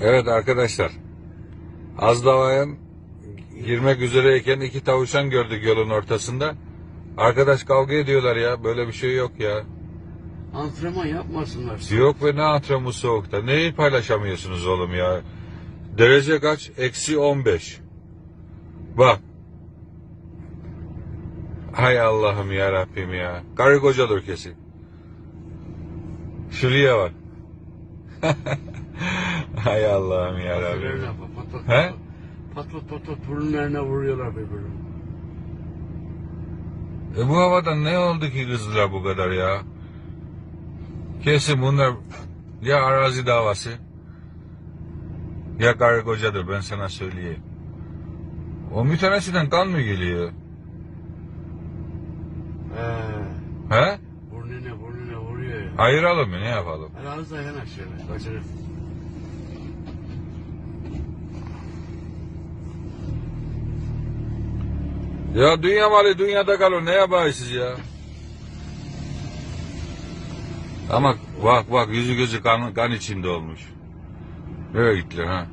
Evet arkadaşlar. Az Dava'yan girmek üzereyken iki tavuşan gördük yolun ortasında. Arkadaş kavga ediyorlar ya. Böyle bir şey yok ya. Antrenman yapmasınlar. Yok ve ne antrenmanı soğukta. Neyi paylaşamıyorsunuz oğlum ya? Derece kaç? Eksi 15. Bak. Hay Allah'ım ya Rabbim ya. Karı kocadır kesin. Şuraya bak. Hay Allah'ım ya Rabbim. bak, Patlat He? patlat. Patlat patlat burunlarına vuruyorlar birbirine. E bu havada ne oldu ki kızdılar bu kadar ya? Kesin bunlar ya arazi davası ya karı kocadır ben sana söyleyeyim. O bir tanesinden kan mı geliyor? He. He? Burnuna burnuna vuruyor ya. Ayıralım mı ne yapalım? Az daha yanaş şöyle. Ya dünya malı dünyada kalır ne yaparsınız ya? Ama bak bak yüzü gözü kan, kan içinde olmuş. Nereye gittiler ha?